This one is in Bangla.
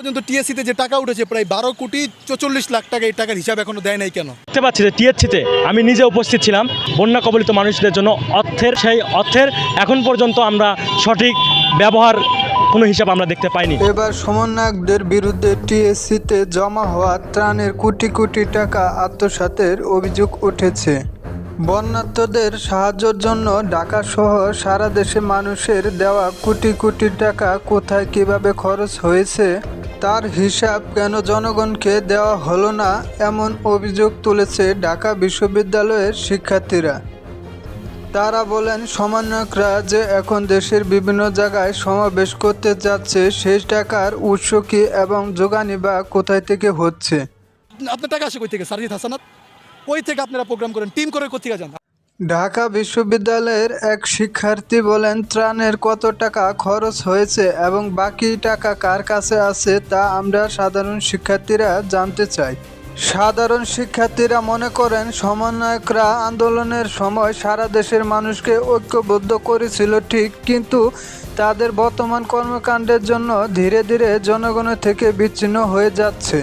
পর্যন্ত টিএসসিতে যে টাকা উঠেছে প্রায় বারো কোটি চৌচল্লিশ লাখ টাকা এই টাকার হিসাব এখনও দেয় নাই কেন? দেখতে পাচ্ছি যে টিএসসিতে আমি নিজে উপস্থিত ছিলাম বন্যা কবলিত মানুষদের জন্য অর্থের সেই অর্থের এখন পর্যন্ত আমরা সঠিক ব্যবহার কোনো হিসাব আমরা দেখতে পাইনি। এবার সমন্বয়কদের বিরুদ্ধে টিএসসিতে জমা হওয়া ত্রাণের কোটি কোটি টাকা আত্মসাতের অভিযোগ উঠেছে। বন্যার্থদের সাহায্যের জন্য ঢাকা সহ সারা দেশে মানুষের দেওয়া কোটি কোটি টাকা কোথায় কীভাবে খরচ হয়েছে তার হিসাব কেন জনগণকে দেওয়া হলো না এমন অভিযোগ তুলেছে ঢাকা বিশ্ববিদ্যালয়ের শিক্ষার্থীরা। তারা বলেন, সমন্বয়করা যে এখন দেশের বিভিন্ন জায়গায় সমাবেশ করতে যাচ্ছে, সেই টাকার উৎস কি এবং যোগানি বা কোথায় থেকে হচ্ছে? আপনার টাকা আসে কই থেকে? সারজিৎ হাসানাত? কই থেকে আপনারা প্রোগ্রাম করেন? টিম করে কোথেকে যান? ঢাকা বিশ্ববিদ্যালয়ের এক শিক্ষার্থী বলেন, ত্রাণের কত টাকা খরচ হয়েছে এবং বাকি টাকা কার কাছে আছে তা আমরা সাধারণ শিক্ষার্থীরা জানতে চাই। সাধারণ শিক্ষার্থীরা মনে করেন, সমন্বয়করা আন্দোলনের সময় সারা দেশের মানুষকে ঐক্যবদ্ধ করেছিল ঠিক, কিন্তু তাদের বর্তমান কর্মকাণ্ডের জন্য ধীরে ধীরে জনগণের থেকে বিচ্ছিন্ন হয়ে যাচ্ছে।